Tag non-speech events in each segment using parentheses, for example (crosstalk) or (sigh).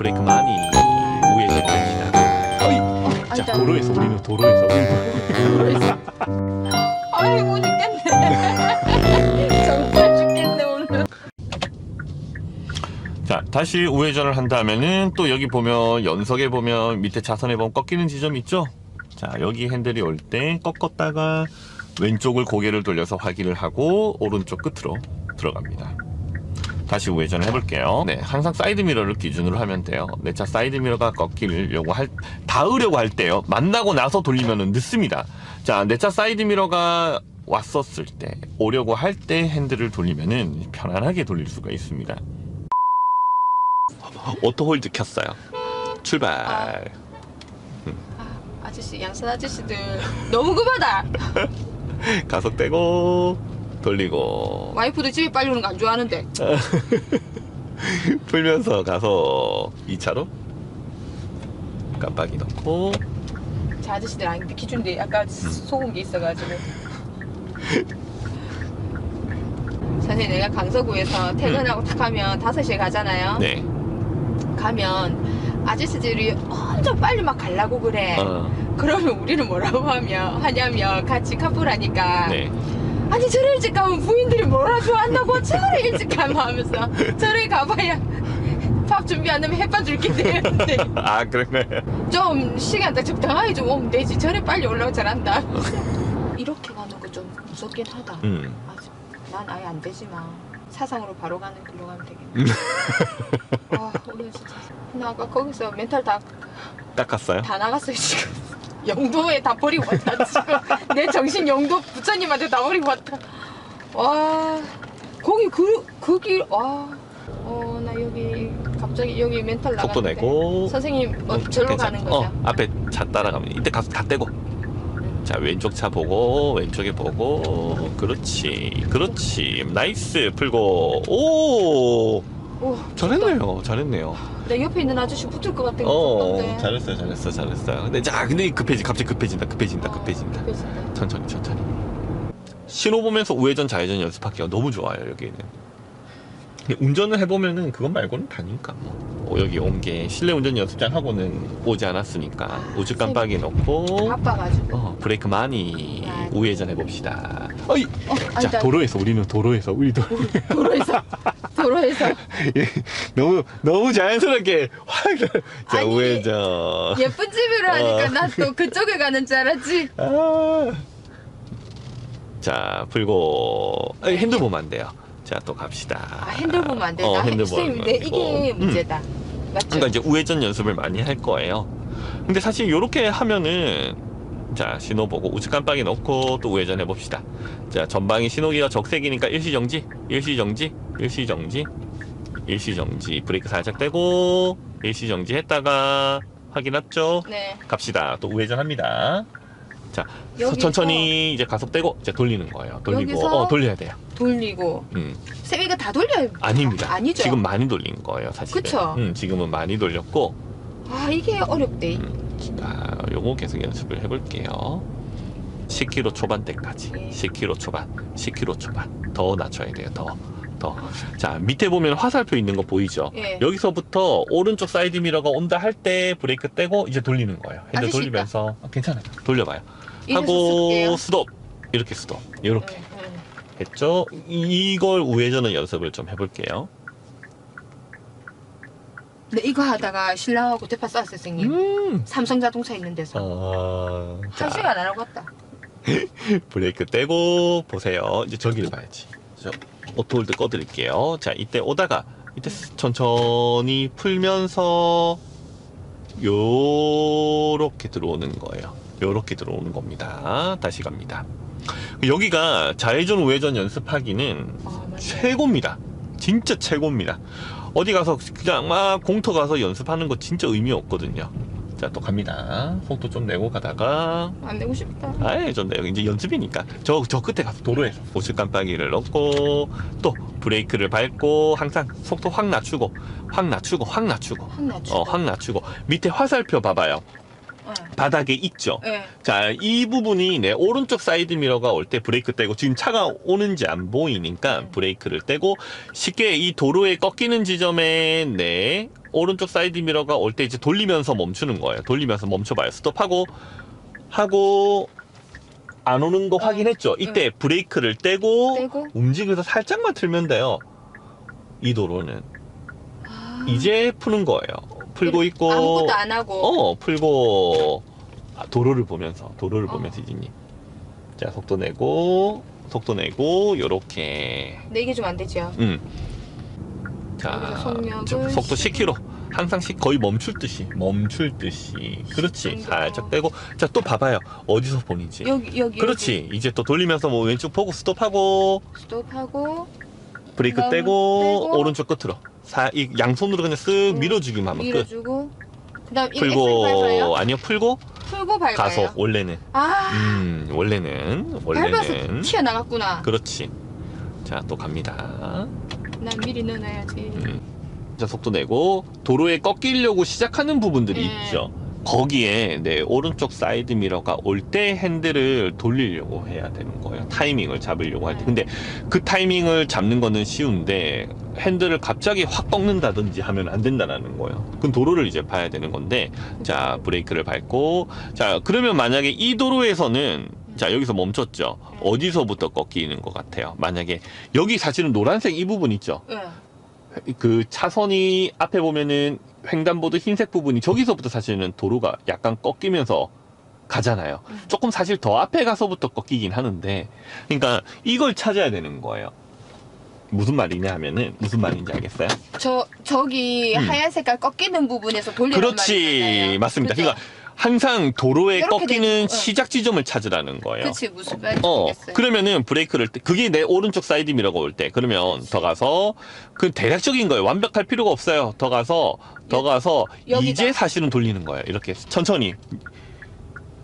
브레이크 많이 우회전 됩니다. 어이! 자. 도로에서 우리는 도로에서 도로에서. (laughs) 아이고 죽겠네. (laughs) 정말 죽겠네 오늘. 자, 다시 우회전을 한다면은 또 여기 보면 연석에 보면 밑에 차선에 보면 꺾이는 지점 있죠? 자, 여기 핸들이 올 때 꺾었다가 왼쪽을 고개를 돌려서 확인을 하고 오른쪽 끝으로 들어갑니다. 다시 우회전을 해볼게요. 네, 항상 사이드 미러를 기준으로 하면 돼요. 내 차 사이드 미러가 꺾이려고 할, 닿으려고 할 때요. 만나고 나서 돌리면 늦습니다. 자, 내 차 사이드 미러가 왔었을 때, 오려고 할 때 핸들을 돌리면은 편안하게 돌릴 수가 있습니다. 오토홀드 켰어요. 출발. 아, 아저씨 양산 아저씨들 너무 급하다. (laughs) 가속 떼고 돌리고 와이프도 집에 빨리 오는 거 안 좋아하는데. (laughs) 풀면서 가서 2차로 깜빡이 넣고 저 아저씨들 안 비켜준대. 아까 속은 게 있어가지고. 사실 내가 강서구에서 퇴근하고 탁 하면 5시에 가잖아요. 네. 가면 아저씨들이 엄청 빨리 막 가려고 그래. 어, 그러면 우리는 뭐라고 하며 하냐면 같이 카풀하니까 네. 아니 저래 일찍 가면 부인들이 뭐라 좋아한다고 저래 일찍 가면 하면서 저래 가봐야 밥 준비 안 하면 햇반 줄게 되는데. 아 그런 거예요. 좀 시간 딱 적당하게 좀 오면 되지. 저래 빨리 올라오고 잘한다. 이렇게 가는 거 좀 무섭긴 하다. 음. 아, 난 아예 안 되지만 사상으로 바로 가는 길로 가면 되겠네. 아 오늘 진짜. 나 아까 거기서 멘탈 다, 깎았어요? 다 나갔어요 지금 영도에 다 버리고 왔다. (laughs) 지금 내 정신 영도 부처님한테 다 버리고 왔다. 와 거기 그 그길 와 어 나 여기 갑자기 여기 멘탈 나갔는데 속도 내고. 선생님 어, 어, 절로. 가는 거죠? 어, 앞에 차 따라가면 이때 가서 다 떼고. 자 왼쪽 차 보고 왼쪽에 보고. 그렇지 그렇지. 나이스 풀고. 오 오, 잘했네요 잘했네요. 내 옆에 있는 아저씨 붙을 것 같은 어 건데 잘했어요 잘했어 잘했어요. 근데 자 근데 급해지 갑자기 급해진다 급해진다 급해진다. 급해진다. 천천히 천천히. 신호 보면서 우회전 좌회전 연습하기가 너무 좋아요 여기는. 근데 운전을 해보면은 그것 말고는 다니까 뭐. 어, 여기 온 게 실내 운전 연습장 하고는 오지 않았으니까 우측 깜빡이 넣고 바빠가지고. 어, 브레이크 많이 아. 우회전 해봅시다. 어이! 어, 자. 도로에서 우리는 도로에서 우리 도 도로에서 (laughs) 도로에서 (laughs) 너무 너무 자연스럽게 확 자 아니, 우회전 예쁜 집으로 하니까 어. 난또 그쪽에 가는 줄 알았지 아. 자, 풀고 아니, 핸들 보면 안 돼요. 자, 또 갑시다. 아 핸들 보면 안 돼. 어, 나 핸들 보면 네, 안 되고. 이게 음. 문제다. 맞죠? 그러니까 이제 우회전 연습을 많이 할 거예요. 근데 사실 이렇게 하면은 자, 신호 보고 우측 깜빡이 넣고 또 우회전 해봅시다. 자, 전방이 신호기가 적색이니까 일시정지, 일시정지, 일시정지, 일시정지. 브레이크 살짝 떼고 일시정지 했다가 확인했죠? 네. 갑시다. 또 우회전합니다. 자, 여기서 천천히 이제 가속 떼고 이제 돌리는 거예요. 돌리고 여기서 어 돌려야 돼요. 돌리고 음, 세미가 다 돌려야 아닙니다. 아니죠. 지금 많이 돌린 거예요, 사실은. 그쵸? 음, 지금은 많이 돌렸고, 아 이게 어렵대. 음, 자, 요거 계속 연습을 해볼게요. 10km 초반대까지. 예. 10km 초반, 10km 초반. 더 낮춰야 돼요, 더. 더. 자, 밑에 보면 화살표 있는 거 보이죠? 예. 여기서부터 오른쪽 사이드 미러가 온다 할 때 브레이크 떼고 이제 돌리는 거예요. 핸들 아저씨 돌리면서. 아, 괜찮아요. 돌려봐요. 하고. 스톱. 이렇게 스톱. 이렇게. 응, 응. 했죠? 이- 이걸 우회전은 연습을 좀 해볼게요. 근데 이거 하다가 신랑하고 대파 쌌어요, 선생님. 음. 삼성 자동차 있는 데서 어, 한 자, 시간 안 하고 왔다. (laughs) 브레이크 떼고 보세요. 이제 저기를 봐야지. 저 오토홀드 꺼드릴게요. 자, 이때 오다가 이때 천천히 풀면서 요렇게 들어오는 거예요. 요렇게 들어오는 겁니다. 다시 갑니다. 여기가 좌회전 우회전 연습하기는 아, 맞네. 최고입니다. 진짜 최고입니다. 어디 가서 그냥 막 공터 가서 연습하는 거 진짜 의미 없거든요. 자, 또 갑니다. 속도 좀 내고 가다가 안 내고 싶다. 아예 좀 내요. 이제 연습이니까. 저, 저 끝에 가서 도로에서 우측 깜빡이를 넣고 또 브레이크를 밟고 항상 속도 확 낮추고 확 낮추고 확 낮추고 확 낮추. 어, 확 낮추고 밑에 화살표 봐봐요. 예. 바닥에 있죠. 예. 자, 이 부분이 내 오른쪽 사이드 미러가 올 때 브레이크 떼고 지금 차가 오는지 안 보이니까 브레이크를 떼고 쉽게 이 도로에 꺾이는 지점에 내 오른쪽 사이드 미러가 올 때 이제 돌리면서 멈추는 거예요. 돌리면서 멈춰봐요. 스톱하고 하고 안 오는 거 확인했죠. 이때 브레이크를 떼고, 떼고. 움직여서 살짝만 틀면 돼요. 이 도로는 아. 이제 푸는 거예요. 풀고 있고 아무것도 안 하고. 어, 풀고 아, 도로를 보면서 도로를 어. 보면서 이진이. 자, 속도 내고 속도 내고 요렇게. 근데 이게 좀안 되죠. 음. 자, 여기서 속력을 저 속도 10 10km. 항상 10 거의 멈출 듯이 멈출 듯이. 그렇지. 살짝 빼고 자, 또 봐봐요. 어디서 보는지. 여기 여기 그렇지. 이제 또 돌리면서 뭐 왼쪽 보고 스톱하고. 스톱하고 브레이크 떼고, 떼고. 오른쪽 끝으로. 사, 이 양손으로 그냥 쓱 음, 밀어주기만 하면 끝. 밀어주고 그다음 이 풀고. 아니요 풀고 풀고 밟아요. 가속 원래는 아 음 원래는 밟아서 원래는 튀어나갔구나. 그렇지 자 또 갑니다 난 미리 넣어놔야지. 음. 자 속도 내고 도로에 꺾이려고 시작하는 부분들이 네. 있죠 거기에 내 오른쪽 사이드 미러가 올 때 핸들을 돌리려고 해야 되는 거예요. 타이밍을 잡으려고 할 때. 네. 근데 그 타이밍을 잡는 거는 쉬운데 핸들을 갑자기 확 꺾는다든지 하면 안 된다라는 거예요. 그건 도로를 이제 봐야 되는 건데 자 브레이크를 밟고 자 그러면 만약에 이 도로에서는 자 여기서 멈췄죠. 어디서부터 꺾이는 것 같아요? 만약에 여기 사실은 노란색 이 부분 있죠? 예. 그 차선이 앞에 보면은 횡단보도 흰색 부분이 저기서부터 사실은 도로가 약간 꺾이면서 가잖아요 음. 조금 사실 더 앞에 가서부터 꺾이긴 하는데 그러니까 이걸 찾아야 되는 거예요 무슨 말이냐 하면은 무슨 말인지 알겠어요? 저 저기 음. 하얀 색깔 꺾이는 부분에서 돌리는 그렇지 말이잖아요. 맞습니다 그죠? 그러니까 항상 도로에 이렇게 꺾이는 되는 거, 어. 시작 지점을 찾으라는 거예요. 그치 무슨 말인지 어, 모르겠어요. 그러면은 브레이크를 떼- 그게 내 오른쪽 사이드 미러가 올 때 그러면 더 가서 그 대략적인 거예요. 완벽할 필요가 없어요. 더 가서 더 여- 가서 여기다. 이제 사실은 돌리는 거예요. 이렇게 천천히.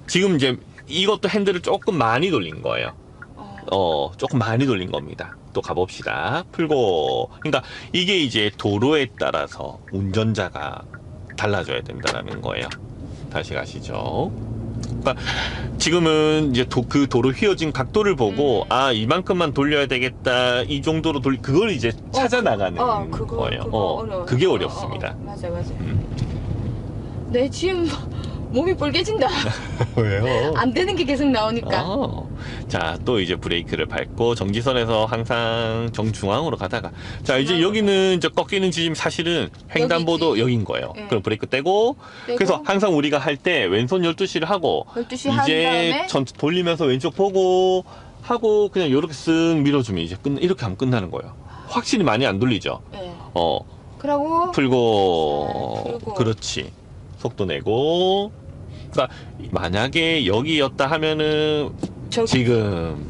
지금 이제 이것도 핸들을 조금 많이 돌린 거예요. 어, 어, 조금 많이 돌린 겁니다. 또 가봅시다. 풀고. 그러니까 이게 이제 도로에 따라서 운전자가 달라져야 된다라는 거예요. 다시 가시죠. 그러니까 지금은 이제 도, 그 도로 휘어진 각도를 보고 음. 아 이만큼만 돌려야 되겠다 이 정도로 돌 그걸 이제 찾아 나가는 어 그거 거예요. 그거 어, 어려워. 그게 어, 어렵습니다. 어, 어, 맞아 맞아. 음. 내 지금 몸이 뻘개진다. (laughs) 왜요? 안 되는 게 계속 나오니까. 어. 자, 또 이제 브레이크를 밟고 정지선에서 항상 정중앙으로 가다가 자, 이제 중앙으로. 여기는 저 꺾이는 지점 사실은 횡단보도. 여긴 거예요. 네. 그럼 브레이크 떼고 떼고 그래서 항상 우리가 할 때 왼손 12시를 하고 12시 한 이제 다음에 전 돌리면서 왼쪽 보고 하고 그냥 이렇게 쓱 밀어주면 이제 끝 이렇게 하면 끝나는 거예요. 확실히 많이 안 돌리죠. 예. 어, 그러고 풀고 잘 풀고. 그렇지 속도 내고 그러니까 만약에 여기였다 하면은 저기 지금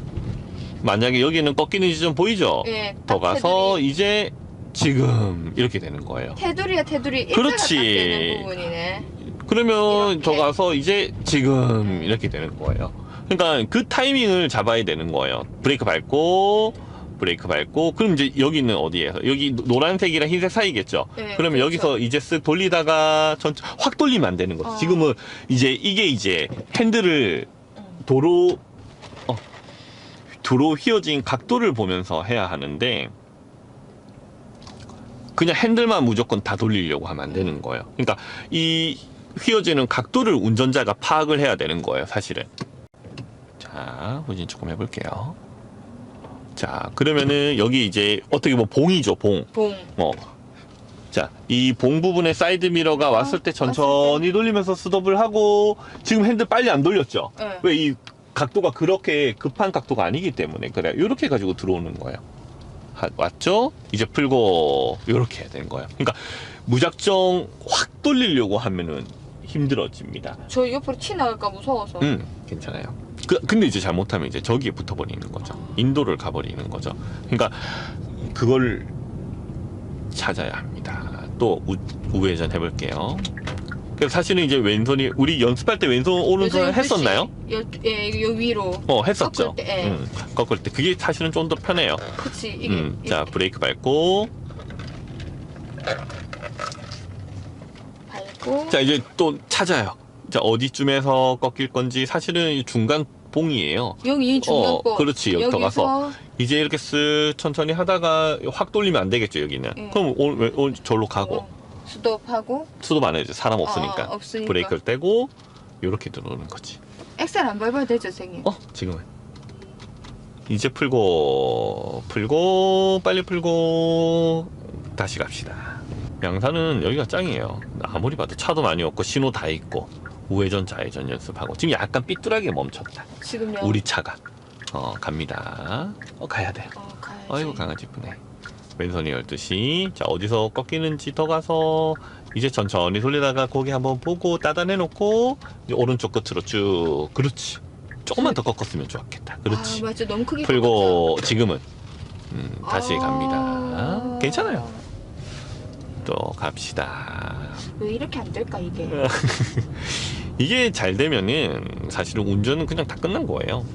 만약에 여기는 꺾이는 지점 보이죠? 예, 더 딱 가서 이제 지금 이렇게 되는 거예요. 테두리야 테두리 그렇지. 일자가 딱 되는 부분이네. 그러면 이렇게. 더 가서 이제 지금 이렇게 되는 거예요. 그러니까 그 타이밍을 잡아야 되는 거예요. 브레이크 밟고 브레이크 밟고 그럼 이제 여기는 어디에서 여기 노란색이랑 흰색 사이겠죠. 네, 그러면 그렇죠. 여기서 이제 쓱 돌리다가 전 확 돌리면 안 되는 거죠. 어. 지금은 이제 이게 이제 핸들을 음. 도로 어, 도로 휘어진 각도를 보면서 해야 하는데 그냥 핸들만 무조건 다 돌리려고 하면 안 되는 거예요. 그러니까 이 휘어지는 각도를 운전자가 파악을 해야 되는 거예요, 사실은. 자, 후진 조금 해볼게요. 자, 그러면은 여기 이제 어떻게 보면 봉이죠, 봉. 봉. 어. 자, 이 봉 부분에 사이드 미러가 왔을 때 천천히 돌리면서 스톱을 하고 지금 핸들 빨리 안 돌렸죠? 예. 왜이 각도가 그렇게 급한 각도가 아니기 때문에 그래 이렇게 가지고 들어오는 거예요. 하- 왔죠? 이제 풀고 이렇게 해야 되는 거예요. 그러니까 무작정 확 돌리려고 하면은 힘들어집니다. 저 옆으로 티 나갈까 무서워서. 음, 괜찮아요. 그, 근데 이제 잘못하면 이제 저기에 붙어버리는 거죠. 인도를 가버리는 거죠. 그러니까 그걸 찾아야 합니다. 또 우, 우회전 해볼게요. 사실은 이제 왼손이 우리 연습할 때 왼손 오른손 했었나요? 열, 예, 요 위로. 어 했었죠. 꺾을 때, 예. 음, 꺾을 때 그게 사실은 좀 더 편해요. 그치 이게. 음, 자 이렇게 브레이크 밟고 밟고. 자 이제 또 찾아요. 자 어디쯤에서 꺾일 건지 사실은 이 중간 봉이에요. 여기 이 중간 어, 거. 그렇지, 여기 더 가서. 이제 이렇게 쓱 천천히 하다가 확 돌리면 안 되겠죠 여기는. 예. 그럼 오, 왜- 오, 절로 가고 어, 스톱하고 수도 안 해야지 사람 없으니까. 어, 어, 없으니까. 브레이크를 떼고 이렇게 들어오는 거지. 엑셀 안 밟아도 되죠, 선생님? 어 지금은 이제 풀고 풀고 빨리 풀고 다시 갑시다. 양산은 여기가 짱이에요. 아무리 봐도 차도 많이 없고 신호 다 있고 우회전 좌회전 연습하고 지금 약간 삐뚤하게 멈췄다. 지금요. 우리 차가 어 갑니다. 어 가야 돼. 어, 가야지. 아이고 강아지 이쁘네. 왼손이 12시. 자 어디서 꺾이는지 더 가서 이제 천천히 돌리다가 고개 한번 보고 따다내 놓고 이제 오른쪽 끝으로 쭉. 그렇지. 조금만 더 꺾었으면 좋았겠다. 그렇지. 아, 맞죠. 너무 크게 풀고 지금은 음. 다시 아. 갑니다. 괜찮아요. 또 갑시다. 왜 이렇게 안 될까 이게? (laughs) 이게 잘 되면은 사실은 운전은 그냥 다 끝난 거예요.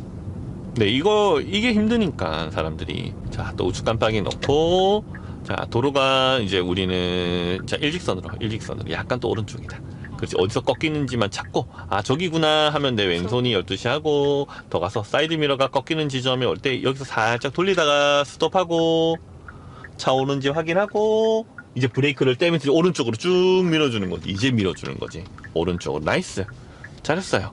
네, 이거 이게 힘드니까 사람들이 자 또 우측 깜빡이 넣고 자 도로가 이제 우리는 자 일직선으로 일직선으로 약간 또 오른쪽이다. 그렇지 어디서 꺾이는지만 찾고 아 저기구나 하면 내 왼손이 12시 하고 더 가서 사이드 미러가 꺾이는 지점에 올 때 여기서 살짝 돌리다가 스톱하고 차 오는지 확인하고 이제 브레이크를 떼면서 오른쪽으로 쭉 밀어주는 거지. 이제 밀어주는 거지. 오른쪽으로. 나이스. 잘했어요.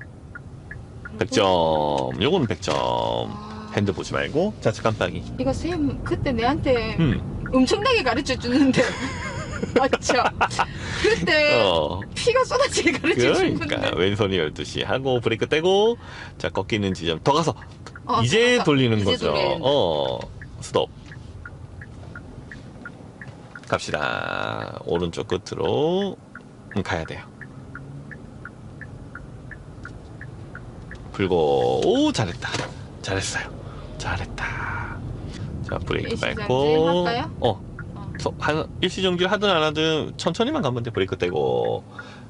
100점. 요거는 100점. 아, 핸드 보지 말고. 좌측 깜빡이. 이거 쌤 그때 내한테 음, 엄청나게 가르쳐 주는데. (laughs) 맞죠? 그때 어. 피가 쏟아지게 가르쳐 그러니까. 주는데. 왼손이 12시. 하고 브레이크 떼고. 자 꺾이는 지점. 더 가서. 어, 이제 아, 돌리는 이제 거죠. 돌리는. 어. 스톱 갑시다. 오른쪽 끝으로 음, 가야 돼요. 풀고. 오 잘했다. 잘했어요. 잘했다. 자 브레이크 밟고? 어. 어. 서- 한 일시정지를 하든 안 하든 천천히만 가면 돼. 브레이크 떼고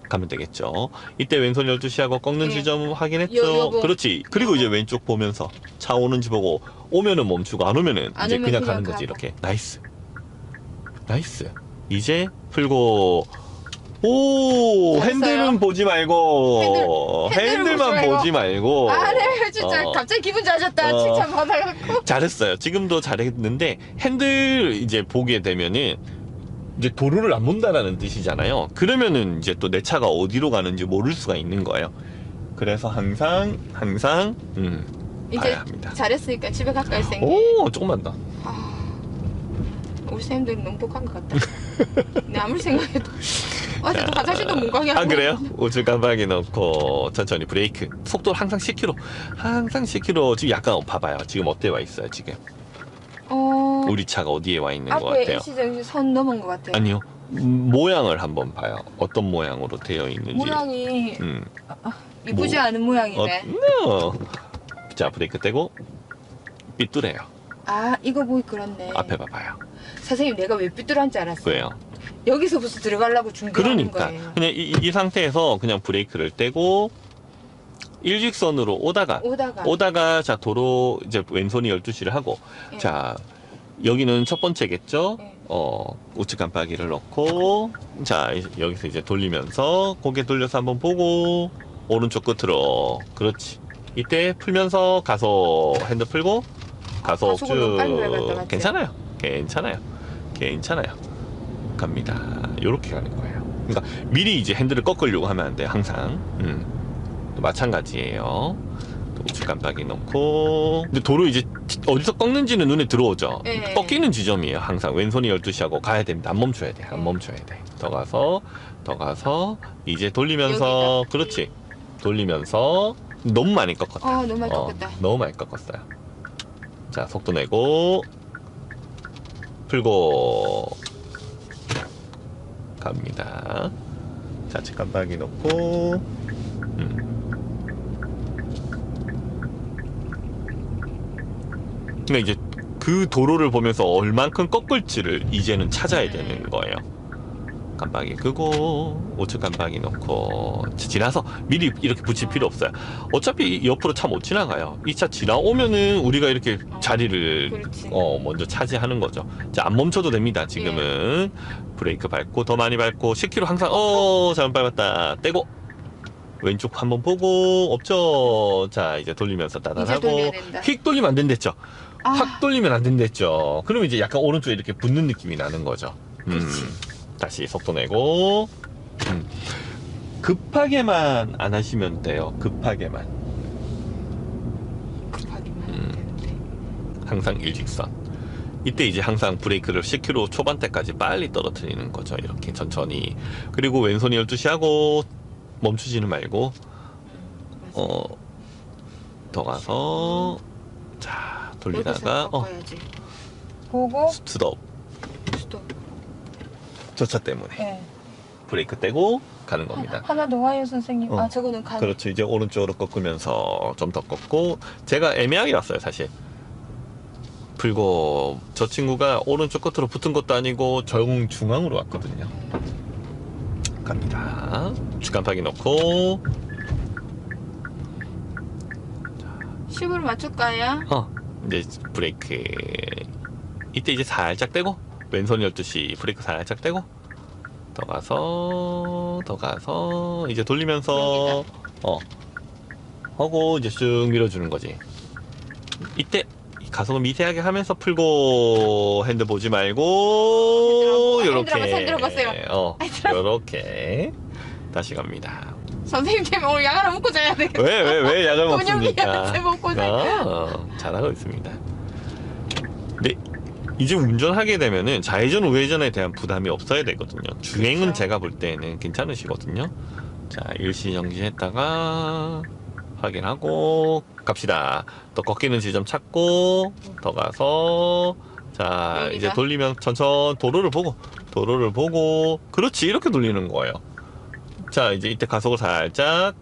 가면 되겠죠. 이때 왼손 12시 하고 꺾는 예. 지점 확인했죠? 요-. 그렇지. 그리고 이제 왼쪽 보면서 차 오는지 보고 오면은 멈추고 안 오면은 안 이제 오면 그냥 그냥 가는 거지. 이렇게. 나이스 나이스 이제 풀고 오 잘했어요. 핸들은 보지 말고 핸들- 핸들을 핸들만 보지 말고. 보지 말고 아, 네, 진짜 어. 갑자기 기분 좋아졌다. 어. 칭찬 받아갖고. 잘했어요. 지금도 잘했는데 핸들 이제 보게 되면은 이제 도로를 안 본다라는 뜻이잖아요. 그러면은 이제 또 내 차가 어디로 가는지 모를 수가 있는 거예요. 그래서 항상 항상 음, 이제 봐야 합니다. 잘했으니까 집에 가까이 생겨. 오 조금만 더. 아, 우리 쌤들은 너무 독한 것 같다. 내 아무리 생각해도 어제도 화장실도 못 가게 하고. 아 그래요? 우측 깜빡이 넣고 천천히 브레이크. 속도 항상 10km. 항상 10km. 지금 약간 봐봐요. 지금 어디에 와 있어요 지금? 어, 우리 차가 어디에 와 있는 것 앞에 같아요? 일시정지 선 넘은 것 같아요. 아니요. 음, 모양을 한번 봐요. 어떤 모양으로 되어 있는지. 모양이 음. 이쁘지 뭐, 않은 모양이네. 어, 자 브레이크 떼고 삐뚤해요. 아, 이거 보기 그렇네. 앞에 봐봐요. 선생님, 내가 왜 삐뚤한 줄 알았어? 왜요? 여기서부터 들어가려고 준비하는 그러니까 거예요. 그냥 이, 이 상태에서 그냥 브레이크를 떼고 일직선으로 오다가 오다가. 오다가 자 도로 이제 왼손이 12시를 하고 예. 자 여기는 첫 번째겠죠? 예. 어 우측 깜빡이를 넣고 자 이- 여기서 이제 돌리면서 고개 돌려서 한번 보고 오른쪽 끝으로 그렇지 이때 풀면서 가속 핸들 풀고 가속을 너무 빨리 밟았다, 쭉? 괜찮아요 괜찮아요 괜찮아요. 갑니다. 요렇게 가는 거예요. 그러니까 미리 이제 핸들을 꺾으려고 하면 안 돼요 항상. 음. 또 마찬가지예요. 또 우측 깜빡이 넣고. 근데 도로 이제 어디서 꺾는지는 눈에 들어오죠? 예. 꺾이는 지점이에요 항상. 왼손이 12시 하고 가야 됩니다. 안 멈춰야 돼안 예. 멈춰야 돼더 가서 더 가서 이제 돌리면서 그렇지. 돌리면서 너무 많이 꺾었다. 어, 너무 많이 어, 꺾었다. 너무 많이 꺾었어요. 자 속도 내고 풀고 갑니다. 좌측 깜빡이 넣고. 음. 근데 이제 그 도로를 보면서 얼만큼 꺾을지를 이제는 찾아야 되는 거예요 깜빡이 끄고 우측 깜빡이 넣고 지나서 미리 이렇게 붙일 필요 없어요 어차피 옆으로 차 못 지나가요 이 차 지나오면은 우리가 이렇게 자리를 그렇지. 어 먼저 차지하는 거죠 자 안 멈춰도 됩니다 지금은 브레이크 밟고 더 많이 밟고 10km 항상 어 잘못 밟았다 떼고 왼쪽 한번 보고 없죠. 자 이제 돌리면서 따단하고 돌려야 된다. 휙 돌리면 안 된댔죠. 아, 확 돌리면 안 된댔죠. 그러면 이제 약간 오른쪽에 이렇게 붙는 느낌이 나는 거죠. 음, 다시 속도 내고 음. 급하게만 안 하시면 돼요. 급하게만 급하게만 음. 되는데. 항상 일직선. 이때 이제 항상 브레이크를 10km 초반대까지 빨리 떨어뜨리는 거죠. 이렇게 천천히. 그리고 왼손이 12시 하고 멈추지는 말고. 어, 더 가서 자 돌리다가 어. 보고 스톱 스톱. 저 차 때문에 네. 브레이크 떼고 가는 겁니다. 하나 더 와요 선생님. 어. 아 저거는 간. 그렇죠. 이제 오른쪽으로 꺾으면서 좀 더 꺾고 제가 애매하게 왔어요 사실. 풀고 저 친구가 오른쪽 끝으로 붙은 것도 아니고 정 중앙으로 왔거든요. 갑니다. 주간파기 넣고 10으로 맞출까요? 어 이제 브레이크 이때 이제 살짝 떼고 왼손 12시 브레이크 살짝 떼고 더 가서 더 가서 이제 돌리면서 어 하고 이제 쭉 밀어주는 거지. 이때 가속을 미세하게 하면서 풀고 핸드 보지 말고 아, 요렇게. 핸들 한번 들어봤어요. 어 요렇게. 다시 갑니다. 선생님 때문에 오늘 약 하나 먹고 자야 되겠다. 왜왜 근육이한테 먹습니까? 자야 어, 잘하고 있습니다. 근데 이제 운전하게 되면은 좌회전 우회전에 대한 부담이 없어야 되거든요. 주행은 그렇죠. 제가 볼 때는 괜찮으시거든요. 자 일시 정지 했다가 확인하고 갑시다. 또 꺾이는 지점 찾고 더 가서 자 여기가? 이제 돌리면 천천 도로를 보고 도로를 보고 그렇지 이렇게 돌리는 거예요. 자 이제 이때 가속을 살짝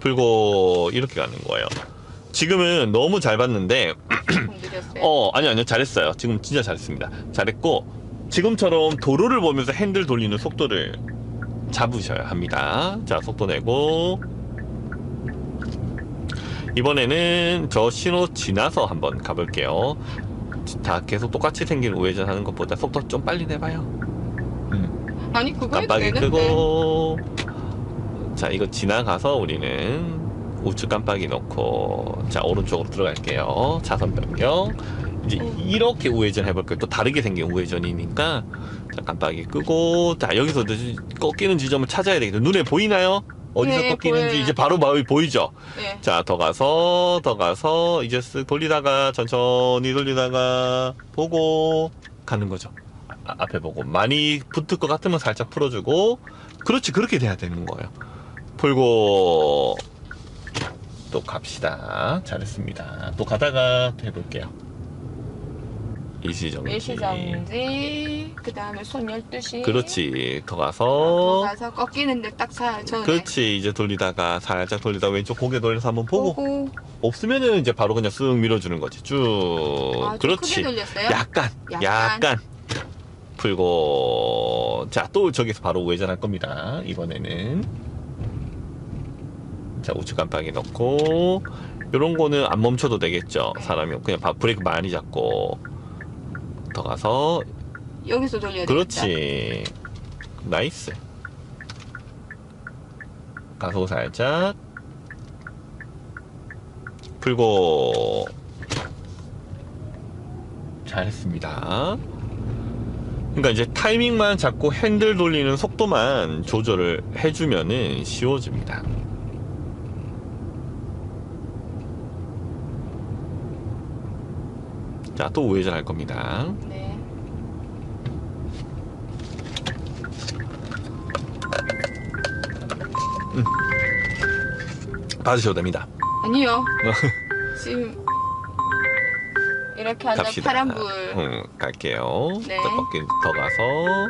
풀고 이렇게 가는 거예요. 지금은 너무 잘 봤는데 (clears throat) 공들였어요. 어 아니 아니요 잘했어요. 지금 진짜 잘했습니다. 잘했고 지금처럼 도로를 보면서 핸들 돌리는 속도를 잡으셔야 합니다. 자 속도 내고 이번에는 저 신호 지나서 한번 가볼게요. 다 계속 똑같이 생긴 우회전 하는 것보다 속도 좀 빨리 내봐요. 음. 아니 그거 해도 깜빡이 되는데. 끄고 자 이거 지나가서 우리는 우측 깜빡이 놓고 자 오른쪽으로 들어갈게요 차선 변경 이제 음. 이렇게 우회전 해볼 거예요 또 다르게 생긴 우회전이니까 자 깜빡이 끄고 자 여기서 꺾이는 지점을 찾아야 되겠죠 눈에 보이나요? 어디서 네, 꺾이는지 보여요. 이제 바로 마음이 보이죠? 네. 자더 가서 더 가서 이제 쓱 돌리다가 천천히 돌리다가 보고 가는 거죠 아, 앞에 보고 많이 붙을 것 같으면 살짝 풀어주고 그렇지 그렇게 돼야 되는 거예요 풀고 또 갑시다. 잘했습니다. 또 가다가 해볼게요. 일시정지. 일시정지. 그 다음에 손 12시. 그렇지. 더더 가서. 가서 꺾이는데 딱차 전에 그렇지. 이제 돌리다가 살짝 돌리다 왼쪽 고개 돌려서 한번 보고. 보고. 없으면은 이제 바로 그냥 쓱 밀어주는 거지. 쭉. 아, 좀 그렇지. 크게 돌렸어요? 약간, 약간. 약간. 풀고. 자 또 저기서 바로 우회전할 겁니다. 이번에는 자 우측 깜빡이 넣고 요런 거는 안 멈춰도 되겠죠. 사람이 그냥 바- 브레이크 많이 잡고 더 가서 여기서 돌려야 되겠다. 그렇지. 나이스. 가속 살짝 풀고. 잘했습니다. 그러니까 이제 타이밍만 잡고 핸들 돌리는 속도만 조절을 해주면은 쉬워집니다 자 또 우회전 할 겁니다 네. 받으셔도 됩니다 아니요. (laughs) 지금 이렇게 하면 갑시다. 파란불. 응, 갈게요. 네. 더 꺾기 더 가서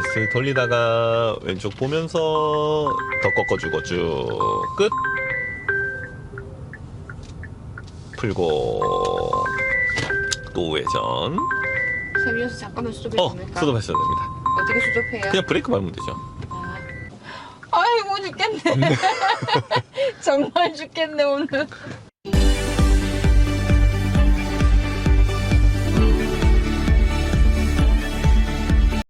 이제 쓱 돌리다가 왼쪽 보면서 더 꺾어주고 쭉 끝. 풀고 또 우회전. 세미여서 잠깐만 수습해 어, 줍니까? 수도하셔도 됩니다. 어떻게 수습해요? 그냥 브레이크 밟으면 되죠. 아. 아이고 죽겠네. (laughs) (laughs) 정말 죽겠네 오늘.